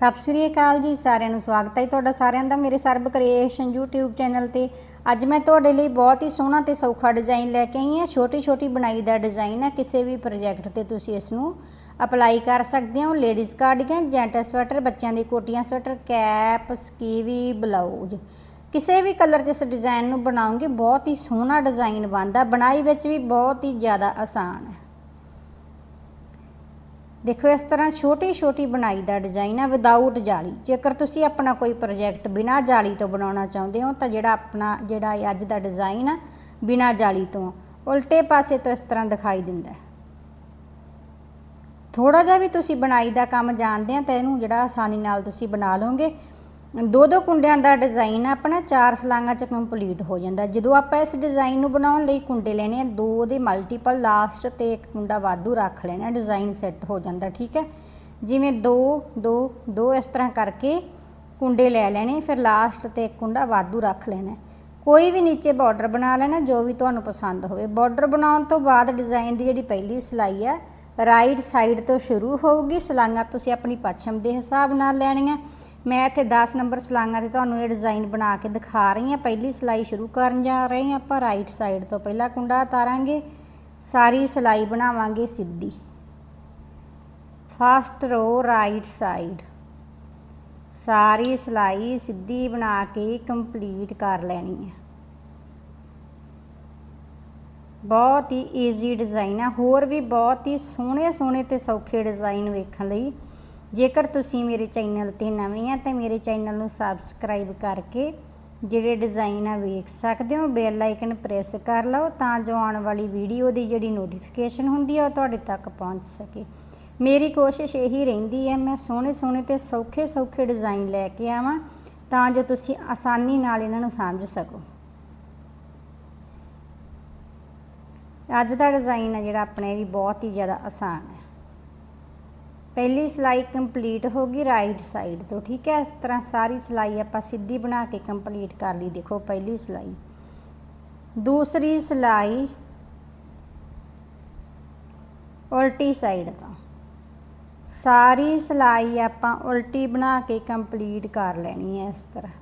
ਸਤਿ ਸ੍ਰੀ ਅਕਾਲ ਜੀ, ਸਾਰਿਆਂ ਨੂੰ ਸਵਾਗਤ ਹੈ ਤੁਹਾਡਾ ਸਾਰਿਆਂ ਦਾ ਮੇਰੇ ਸਰਬ ਕ੍ਰੀਏਸ਼ਨ YouTube ਚੈਨਲ ਤੇ। ਅੱਜ ਮੈਂ ਤੁਹਾਡੇ ਲਈ ਬਹੁਤ ਹੀ ਸੋਹਣਾ ਤੇ ਸੌਖਾ ਡਿਜ਼ਾਈਨ ਲੈ ਕੇ ਆਈ ਹਾਂ ਛੋਟੀ ਛੋਟੀ ਬਣਾਈ ਦਾ ਡਿਜ਼ਾਈਨ ਹੈ, ਕਿਸੇ ਵੀ ਪ੍ਰੋਜੈਕਟ ਤੇ ਤੁਸੀਂ ਇਸ ਨੂੰ ਅਪਲਾਈ ਕਰ ਸਕਦੇ ਹੋ। ਲੇਡੀਜ਼ ਕਾਰਡੀਗਨ ਜੈਂਟ ਸਵੈਟਰ ਬੱਚਿਆਂ ਦੀ ਕੋਟੀਆਂ ਸਵੈਟਰ ਕੈਪ ਸਕੀਵੀ ਬਲਾਊਜ਼ ਕਿਸੇ ਵੀ ਕਲਰ 'ਚ ਇਸ ਡਿਜ਼ਾਈਨ ਨੂੰ ਬਣਾਉਂਗੇ ਬਹੁਤ ਹੀ ਸੋਹਣਾ ਡਿਜ਼ਾਈਨ ਬਣਦਾ, ਬਣਾਈ ਵਿੱਚ ਵੀ ਬਹੁਤ ਹੀ ਜ਼ਿਆਦਾ ਆਸਾਨ ਹੈ। ਦੇਖੋ, ਇਸ ਤਰ੍ਹਾਂ ਛੋਟੀ ਛੋਟੀ ਬਣਾਈ ਦਾ ਡਿਜ਼ਾਈਨ ਆ ਵਿਦਆਊਟ ਜਾਲੀ। ਜੇਕਰ ਤੁਸੀਂ ਆਪਣਾ ਕੋਈ ਪ੍ਰੋਜੈਕਟ ਬਿਨਾ ਜਾਲੀ ਤੋਂ ਬਣਾਉਣਾ ਚਾਹੁੰਦੇ ਹੋ, ਤਾਂ ਜਿਹੜਾ ਆਪਣਾ, ਜਿਹੜਾ ਅੱਜ ਦਾ ਡਿਜ਼ਾਈਨ ਆ, ਬਿਨਾ ਜਾਲੀ ਤੋਂ ਉਲਟੇ ਪਾਸੇ ਤੋਂ ਇਸ ਤਰ੍ਹਾਂ ਦਿਖਾਈ ਦਿੰਦਾ ਹੈ। ਥੋੜਾ ਜਿਹਾ ਵੀ ਤੁਸੀਂ ਬਣਾਈ ਦਾ ਕੰਮ ਜਾਣਦੇ ਆ, ਤਾਂ ਇਹਨੂੰ ਜਿਹੜਾ ਆਸਾਨੀ ਨਾਲ ਤੁਸੀਂ ਬਣਾ ਲਓਗੇ। ਦੋ ਦੋ ਕੁੰਡਿਆਂ ਦਾ ਡਿਜ਼ਾਈਨ ਆਪਣਾ ਚਾਰ ਸਲਾਂਗਾਂ ਚ ਕੰਪਲੀਟ ਹੋ ਜਾਂਦਾ। ਜਦੋਂ ਆਪਾਂ ਇਸ ਡਿਜ਼ਾਈਨ ਨੂੰ ਬਣਾਉਣ ਲਈ ਕੁੰਡੇ ਲੈਣੇ ਆ, ਦੋ ਦੇ ਮਲਟੀਪਲ ਲਾਸਟ ਤੇ ਇੱਕ ਕੁੰਡਾ ਵਾਧੂ ਰੱਖ ਲੈਣਾ ਡਿਜ਼ਾਈਨ ਸੈੱਟ ਹੋ ਜਾਂਦਾ, ਠੀਕ ਹੈ? ਜਿਵੇਂ ਦੋ ਦੋ ਦੋ ਇਸ ਤਰ੍ਹਾਂ ਕਰਕੇ ਕੁੰਡੇ ਲੈ ਲੈਣੇ, ਫਿਰ ਲਾਸਟ ਤੇ ਇੱਕ ਕੁੰਡਾ ਵਾਧੂ ਰੱਖ ਲੈਣਾ। ਕੋਈ ਵੀ ਨੀਚੇ ਬਾਰਡਰ ਬਣਾ ਲੈਣਾ, ਜੋ ਵੀ ਤੁਹਾਨੂੰ ਪਸੰਦ ਹੋਵੇ। ਬਾਰਡਰ ਬਣਾਉਣ ਤੋਂ ਬਾਅਦ ਡਿਜ਼ਾਈਨ ਦੀ ਜਿਹੜੀ ਪਹਿਲੀ ਸਿਲਾਈ ਆ ਰਾਈਟ ਸਾਈਡ ਤੋਂ ਸ਼ੁਰੂ ਹੋਊਗੀ। ਸਲਾਈਆਂ ਤੁਸੀਂ ਆਪਣੀ ਪੱਛਮ ਦੇ ਹਿਸਾਬ ਨਾਲ ਲੈਣੀਆਂ। ਮੈਂ ਇੱਥੇ 10 ਨੰਬਰ ਸਲਾਈਆਂ ਤੇ ਤੁਹਾਨੂੰ ਇਹ ਡਿਜ਼ਾਈਨ ਬਣਾ ਕੇ ਦਿਖਾ ਰਹੀ ਹਾਂ। ਪਹਿਲੀ ਸਿਲਾਈ ਸ਼ੁਰੂ ਕਰਨ ਜਾ ਰਹੇ ਹਾਂ। ਆਪਾਂ ਰਾਈਟ ਸਾਈਡ ਤੋਂ ਪਹਿਲਾ ਕੁੰਡਾ ਉਤਾਰਾਂਗੇ। ਸਾਰੀ ਸਿਲਾਈ ਬਣਾਵਾਂਗੇ ਸਿੱਧੀ। ਫਸਟ ਰੋ ਰਾਈਟ ਸਾਈਡ ਸਾਰੀ ਸਿਲਾਈ ਸਿੱਧੀ ਬਣਾ ਕੇ ਕੰਪਲੀਟ ਕਰ ਲੈਣੀ ਹੈ। ਬਹੁਤ ਹੀ ਈਜ਼ੀ ਡਿਜ਼ਾਈਨ ਆ। ਹੋਰ ਵੀ ਬਹੁਤ ਹੀ ਸੋਹਣੇ ਸੋਹਣੇ ਤੇ ਸੌਖੇ ਡਿਜ਼ਾਈਨ ਵੇਖਣ ਲਈ ਜੇਕਰ ਤੁਸੀਂ ਮੇਰੇ ਚੈਨਲ ਤੇ ਨਵੇਂ ਆ ਤਾਂ ਮੇਰੇ ਚੈਨਲ ਨੂੰ ਸਬਸਕ੍ਰਾਈਬ ਕਰਕੇ ਜਿਹੜੇ ਡਿਜ਼ਾਈਨ ਆ ਵੇਖ ਸਕਦੇ ਹੋ ਬੈਲ ਆਈਕਨ ਪ੍ਰੈਸ ਕਰ ਲਓ ਤਾਂ ਜੋ ਆਉਣ ਵਾਲੀ ਵੀਡੀਓ ਦੀ ਜਿਹੜੀ ਨੋਟੀਫਿਕੇਸ਼ਨ ਹੁੰਦੀ ਆ ਉਹ ਤੁਹਾਡੇ ਤੱਕ ਪਹੁੰਚ ਸਕੇ। ਮੇਰੀ ਕੋਸ਼ਿਸ਼ ਇਹੀ ਰਹਿੰਦੀ ਹੈ ਮੈਂ ਸੋਹਣੇ ਸੋਹਣੇ ਤੇ ਸੌਖੇ ਸੌਖੇ ਡਿਜ਼ਾਈਨ ਲੈ ਕੇ ਆਵਾਂ ਤਾਂ ਜੋ ਤੁਸੀਂ ਆਸਾਨੀ ਨਾਲ ਇਹਨਾਂ ਨੂੰ ਸਮਝ ਸਕੋ। ਅੱਜ ਦਾ ਡਿਜ਼ਾਈਨ ਆ ਜਿਹੜਾ ਆਪਣੇ ਵੀ ਬਹੁਤ ਹੀ ਜ਼ਿਆਦਾ ਆਸਾਨ ਹੈ ਪਹਿਲੀ ਸਿਲਾਈ ਕੰਪਲੀਟ ਹੋ ਗਈ ਰਾਈਟ ਸਾਈਡ ਤੋਂ, ਠੀਕ ਹੈ? ਇਸ ਤਰ੍ਹਾਂ ਸਾਰੀ ਸਿਲਾਈ ਆਪਾਂ ਸਿੱਧੀ ਬਣਾ ਕੇ ਕੰਪਲੀਟ ਕਰ ਲਈ, ਦੇਖੋ ਪਹਿਲੀ ਸਿਲਾਈ। ਦੂਸਰੀ ਸਿਲਾਈ ਉਲਟੀ ਸਾਈਡ ਤੋਂ। ਸਾਰੀ ਸਿਲਾਈ ਆਪਾਂ ਉਲਟੀ ਬਣਾ ਕੇ ਕੰਪਲੀਟ ਕਰ ਲੈਣੀ ਹੈ ਇਸ ਤਰ੍ਹਾਂ।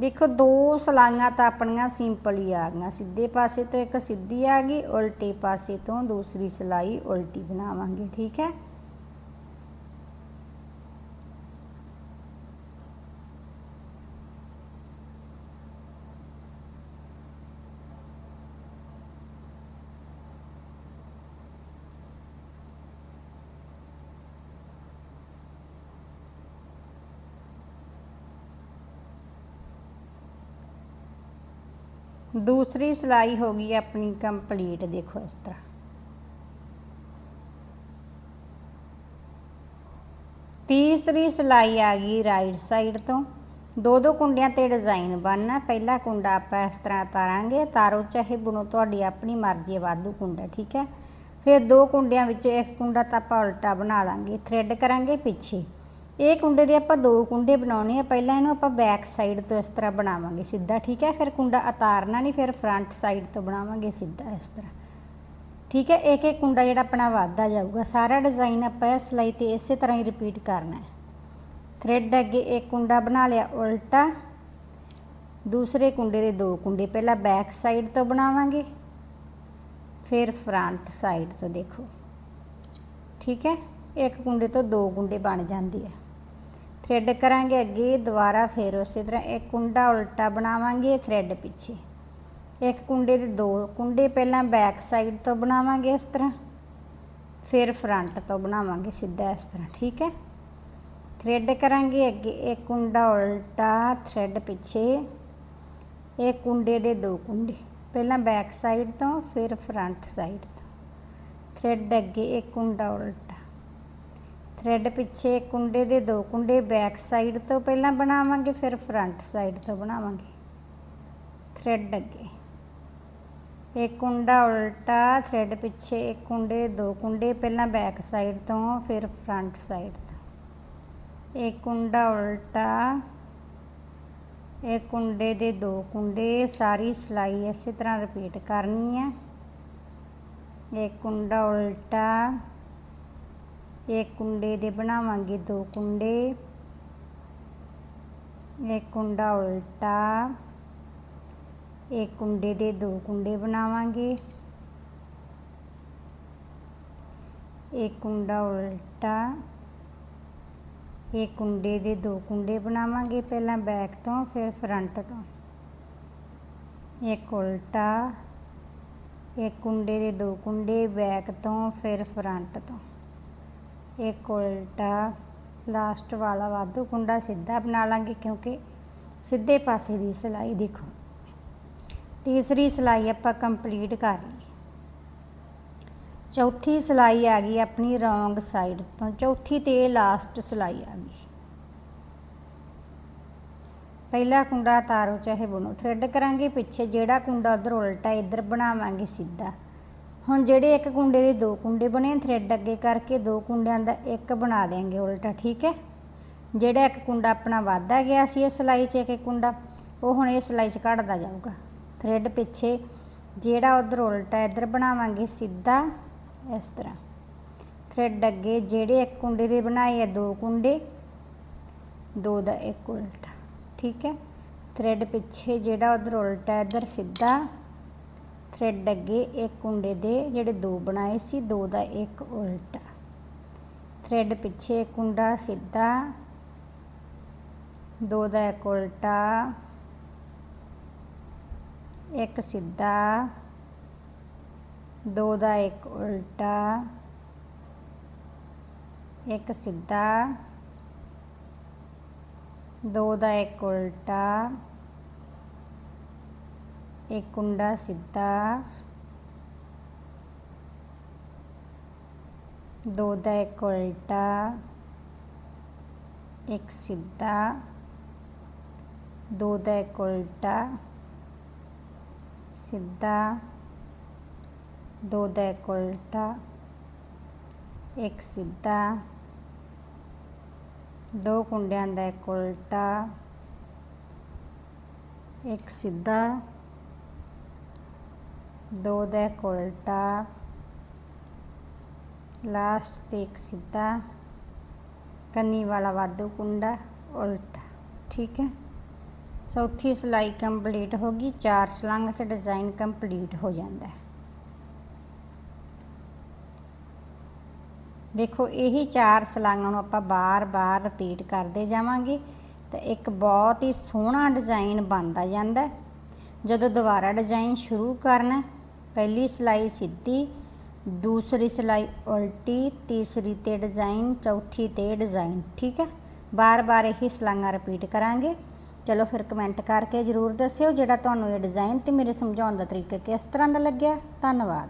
ਦੇਖੋ, ਦੋ ਸਲਾਈਆਂ ਤਾਂ ਆਪਣੀਆਂ ਸਿੰਪਲ ਹੀ ਆ ਗਈਆਂ। ਸਿੱਧੇ ਪਾਸੇ ਤੋਂ ਇੱਕ ਸਿੱਧੀ ਆ ਗਈ, ਉਲਟੇ ਪਾਸੇ ਤੋਂ ਦੂਸਰੀ ਸਿਲਾਈ ਉਲਟੀ ਬਣਾਵਾਂਗੇ, ਠੀਕ ਹੈ? ਦੂਸਰੀ ਸਿਲਾਈ ਹੋ ਗਈ ਆਪਣੀ ਕੰਪਲੀਟ, ਦੇਖੋ ਇਸ ਤਰ੍ਹਾਂ। ਤੀਸਰੀ ਸਿਲਾਈ ਆ ਗਈ ਰਾਈਟ ਸਾਈਡ ਤੋਂ। ਦੋ ਦੋ ਕੁੰਡਿਆਂ ਤੇ ਡਿਜ਼ਾਈਨ ਬਣਨਾ ਪਹਿਲਾ ਕੁੰਡਾ ਆਪਾਂ ਇਸ ਤਰ੍ਹਾਂ ਤਾਰਾਂਗੇ। ਤਾਰੋ ਚਾਹੇ ਬੁਣੋ, ਤੁਹਾਡੀ ਆਪਣੀ ਮਰਜ਼ੀ ਹੈ, ਵਾਧੂ ਕੁੰਡਾ, ਠੀਕ ਹੈ? ਫਿਰ ਦੋ ਕੁੰਡਿਆਂ ਵਿੱਚ ਇੱਕ ਕੁੰਡਾ ਤਾਂ ਆਪਾਂ ਉਲਟਾ ਬਣਾ ਲਾਂਗੇ। ਥ੍ਰੈਡ ਕਰਾਂਗੇ ਪਿੱਛੇ। ਇਹ ਕੁੰਡੇ ਦੇ ਆਪਾਂ ਦੋ ਕੁੰਡੇ ਬਣਾਉਣੇ ਆ। ਪਹਿਲਾਂ ਇਹਨੂੰ ਆਪਾਂ ਬੈਕ ਸਾਈਡ ਤੋਂ ਇਸ ਤਰ੍ਹਾਂ ਬਣਾਵਾਂਗੇ ਸਿੱਧਾ, ਠੀਕ ਹੈ? ਫਿਰ ਕੁੰਡਾ ਉਤਾਰਨਾ ਨਹੀਂ, ਫਿਰ ਫਰੰਟ ਸਾਈਡ ਤੋਂ ਬਣਾਵਾਂਗੇ ਸਿੱਧਾ ਇਸ ਤਰ੍ਹਾਂ। ਠੀਕ ਹੈ? ਇੱਕ ਇੱਕ ਕੁੰਡਾ ਜਿਹੜਾ ਆਪਣਾ ਵੱਧਦਾ ਜਾਊਗਾ। ਸਾਰਾ ਡਿਜ਼ਾਈਨ ਆਪਾਂ ਇਸ ਸਿਲਾਈ ਤੇ ਇਸੇ ਤਰ੍ਹਾਂ ਹੀ ਰਿਪੀਟ ਕਰਨਾ ਹੈ। ਥ੍ਰੈਡ ਅੱਗੇ ਇੱਕ ਕੁੰਡਾ ਬਣਾ ਲਿਆ, ਉਲਟਾ। ਦੂਸਰੇ ਕੁੰਡੇ ਦੇ ਦੋ ਕੁੰਡੇ, ਪਹਿਲਾਂ ਬੈਕ ਸਾਈਡ ਤੋਂ ਬਣਾਵਾਂਗੇ। ਫਿਰ ਫਰੰਟ ਸਾਈਡ ਤੋਂ ਦੇਖੋ। ਠੀਕ ਹੈ? ਇੱਕ ਕੁੰਡੇ ਤੋਂ ਦੋ ਕੁੰਡੇ ਬਣ ਜਾਂਦੇ ਆ। ਥ੍ਰੈਡ ਕਰਾਂਗੇ, ਅੱਗੇ ਦੁਬਾਰਾ ਫਿਰ ਉਸੇ ਤਰ੍ਹਾਂ ਇੱਕ ਕੁੰਡਾ ਉਲਟਾ ਬਣਾਵਾਂਗੇ ਥ੍ਰੈਡ ਪਿੱਛੇ। ਇੱਕ ਕੁੰਡੇ ਦੇ ਦੋ ਕੁੰਡੇ ਪਹਿਲਾਂ ਬੈਕ ਸਾਈਡ ਤੋਂ ਬਣਾਵਾਂਗੇ ਇਸ ਤਰ੍ਹਾਂ, ਫਿਰ ਫਰੰਟ ਤੋਂ ਬਣਾਵਾਂਗੇ ਸਿੱਧਾ ਇਸ ਤਰ੍ਹਾਂ, ਠੀਕ ਹੈ? ਥ੍ਰੈਡ ਕਰਾਂਗੇ, ਅੱਗੇ ਇੱਕ ਕੁੰਡਾ ਉਲਟਾ ਥ੍ਰੈਡ ਪਿੱਛੇ ਇਹ ਕੁੰਡੇ ਦੇ ਦੋ ਕੁੰਡੇ, ਪਹਿਲਾਂ ਬੈਕ ਸਾਈਡ ਤੋਂ, ਫਿਰ ਫਰੰਟ ਸਾਈਡ ਤੋਂ। ਥ੍ਰੈਡ ਅੱਗੇ ਇੱਕ ਕੁੰਡਾ ਉਲਟਾ ਥ੍ਰੈਡ ਪਿੱਛੇ ਕੁੰਡੇ ਦੇ ਦੋ ਕੁੰਡੇ ਬੈਕ ਸਾਈਡ ਤੋਂ ਪਹਿਲਾਂ ਬਣਾਵਾਂਗੇ, ਫਿਰ ਫਰੰਟ ਸਾਈਡ ਤੋਂ ਬਣਾਵਾਂਗੇ। ਥਰੈਡ ਅੱਗੇ। ਇੱਕ ਕੁੰਡਾ ਉਲਟਾ ਥਰੈਡ ਪਿੱਛੇ ਇੱਕ ਕੁੰਡੇ, ਦੋ ਕੁੰਡੇ ਪਹਿਲਾਂ ਬੈਕ ਸਾਈਡ ਤੋਂ, ਫਿਰ ਫਰੰਟ ਸਾਈਡ ਤੋਂ। ਇੱਕ ਕੁੰਡਾ ਉਲਟਾ ਇੱਕ ਕੁੰਡੇ ਦੇ ਦੋ ਕੁੰਡੇ, ਸਾਰੀ ਸਿਲਾਈ ਇਸੇ ਤਰ੍ਹਾਂ ਰਿਪੀਟ ਕਰਨੀ ਹੈ। ਇੱਕ ਕੁੰਡਾ ਉਲਟਾ ਇੱਕ ਕੁੰਡੇ ਦੇ ਬਣਾਵਾਂਗੇ ਦੋ ਕੁੰਡੇ ਇੱਕ ਕੁੰਡਾ ਉਲਟਾ ਇੱਕ ਕੁੰਡੇ ਦੇ ਦੋ ਕੁੰਡੇ ਬਣਾਵਾਂਗੇ ਇੱਕ ਕੁੰਡਾ ਉਲਟਾ ਇਹ ਕੁੰਡੇ ਦੇ ਦੋ ਕੁੰਡੇ ਬਣਾਵਾਂਗੇ ਪਹਿਲਾਂ ਬੈਕ ਤੋਂ ਫਿਰ ਫਰੰਟ ਤੋਂ ਇੱਕ ਉਲਟਾ ਇੱਕ ਕੁੰਡੇ ਦੇ ਦੋ ਕੁੰਡੇ ਬੈਕ ਤੋਂ ਫਿਰ ਫਰੰਟ ਤੋਂ ਇੱਕ ਉਲਟਾ ਲਾਸਟ ਵਾਲਾ ਵਾਧੂ ਕੁੰਡਾ ਸਿੱਧਾ ਬਣਾ ਲਾਂਗੇ ਕਿਉਂਕਿ ਸਿੱਧੇ ਪਾਸੇ ਦੀ ਸਿਲਾਈ ਦੇਖੋ। ਤੀਸਰੀ ਸਿਲਾਈ ਆਪਾਂ ਕੰਪਲੀਟ ਕਰ ਲਈ। ਚੌਥੀ ਸਿਲਾਈ ਆ ਗਈ ਆਪਣੀ ਰੌਂਗ ਸਾਈਡ ਤੋਂ। ਚੌਥੀ ਤੇ ਲਾਸਟ ਸਿਲਾਈ ਆ ਗਈ। ਪਹਿਲਾ ਕੁੰਡਾ ਤਾਰੋ ਚਾਹੇ ਬੁਣੋ। ਥ੍ਰੈਡ ਕਰਾਂਗੇ, ਪਿੱਛੇ ਜਿਹੜਾ ਕੁੰਡਾ ਉਧਰ ਉਲਟਾ, ਇੱਧਰ ਬਣਾਵਾਂਗੇ ਸਿੱਧਾ। ਹੁਣ ਜਿਹੜੇ ਇੱਕ ਕੁੰਡੇ ਦੇ ਦੋ ਕੁੰਡੇ ਬਣੇ ਥ੍ਰੈਡ ਅੱਗੇ ਕਰਕੇ ਦੋ ਕੁੰਡਿਆਂ ਦਾ ਇੱਕ ਬਣਾ ਦੇਾਂਗੇ ਉਲਟਾ, ਠੀਕ ਹੈ? ਜਿਹੜਾ ਇੱਕ ਕੁੰਡਾ ਆਪਣਾ ਵਾਧਾ ਗਿਆ ਸੀ ਇਹ ਸਿਲਾਈ 'ਚ ਇੱਕ ਇੱਕ ਕੁੰਡਾ, ਉਹ ਹੁਣ ਇਹ ਸਿਲਾਈ 'ਚ ਕੱਢਦਾ ਜਾਊਗਾ। ਥ੍ਰੈਡ ਪਿੱਛੇ ਜਿਹੜਾ ਉਧਰ ਉਲਟਾ ਇੱਧਰ ਬਣਾਵਾਂਗੇ, ਸਿੱਧਾ ਇਸ ਤਰ੍ਹਾਂ। ਥ੍ਰੈਡ ਅੱਗੇ ਜਿਹੜੇ ਇੱਕ ਕੁੰਡੇ ਦੇ ਬਣਾਏ ਆ ਦੋ ਕੁੰਡੇ, ਦੋ ਦਾ ਇੱਕ ਉਲਟਾ, ਠੀਕ ਹੈ? ਥ੍ਰੈਡ ਪਿੱਛੇ ਜਿਹੜਾ ਉਧਰ ਉਲਟਾ ਇੱਧਰ ਸਿੱਧਾ ਥ੍ਰੈਡ ਅੱਗੇ ਇੱਕ ਕੁੰਡੇ ਦੇ ਜਿਹੜੇ ਦੋ ਬਣਾਏ ਸੀ, ਦੋ ਦਾ ਇੱਕ ਉਲਟਾ। ਥ੍ਰੈਡ ਪਿੱਛੇ ਕੁੰਡਾ ਸਿੱਧਾ, ਦੋ ਦਾ ਇੱਕ ਉਲਟਾ, ਇੱਕ ਸਿੱਧਾ, ਦੋ ਦਾ ਇੱਕ ਉਲਟਾ, ਇੱਕ ਸਿੱਧਾ, ਦੋ ਦਾ ਇੱਕ ਉਲਟਾ ਇੱਕ ਕੁੰਡਾ ਸਿੱਧਾ ਦੋ ਦਾ ਇੱਕ ਉਲਟਾ, ਇੱਕ ਸਿੱਧਾ, ਦੋ ਦਾ ਇੱਕ ਉਲਟਾ, ਸਿੱਧਾ, ਦੋ ਦਾ ਇੱਕ ਉਲਟਾ, ਇੱਕ ਸਿੱਧਾ, ਦੋ ਕੁੰਡਿਆਂ ਦਾ ਇੱਕ ਉਲਟਾ, ਇੱਕ ਸਿੱਧਾ ਦੋ ਦਾ ਇੱਕ ਉਲਟਾ ਲਾਸਟ ਤੇ ਇੱਕ ਸਿੱਧਾ, ਕੰਨੀ ਵਾਲਾ ਵਾਧੂ ਕੁੰਡਾ, ਉਲਟਾ, ਠੀਕ ਹੈ? ਚੌਥੀ ਸਿਲਾਈ ਕੰਪਲੀਟ ਹੋ ਗਈ, ਚਾਰ ਸਲਾਂਗ 'ਚ ਡਿਜ਼ਾਈਨ ਕੰਪਲੀਟ ਹੋ ਜਾਂਦਾ ਹੈ। ਦੇਖੋ ਇਹੀ ਚਾਰ ਸਲਾਂਗਾਂ ਨੂੰ ਆਪਾਂ ਬਾਰ-ਬਾਰ ਰਿਪੀਟ ਕਰਦੇ ਜਾਵਾਂਗੇ, ਤਾਂ ਇੱਕ ਬਹੁਤ ਹੀ ਸੋਹਣਾ ਡਿਜ਼ਾਈਨ ਬਣਦਾ ਜਾਂਦਾ ਜਦੋਂ ਦੁਬਾਰਾ ਡਿਜ਼ਾਈਨ ਸ਼ੁਰੂ ਕਰਨਾ ਪਹਿਲੀ ਸਿਲਾਈ ਸਿੱਧੀ, ਦੂਸਰੀ ਸਿਲਾਈ ਉਲਟੀ, ਤੀਸਰੀ ਤੇ ਡਿਜ਼ਾਈਨ ਚੌਥੀ ਤੇ ਡਿਜ਼ਾਈਨ ਠੀਕ ਹੈ? ਬਾਰ-ਬਾਰ ਇਹੀ ਸਲਾਂਗਾਂ ਰਿਪੀਟ ਕਰਾਂਗੇ। ਚਲੋ ਫਿਰ ਕਮੈਂਟ ਕਰਕੇ ਜਰੂਰ ਦੱਸਿਓ ਜਿਹੜਾ ਤੁਹਾਨੂੰ ਇਹ ਡਿਜ਼ਾਈਨ ਤੇ ਮੇਰੇ ਸਮਝਾਉਣ ਦਾ ਤਰੀਕਾ ਕਿਸ ਤਰ੍ਹਾਂ ਦਾ ਲੱਗਿਆ। ਧੰਨਵਾਦ।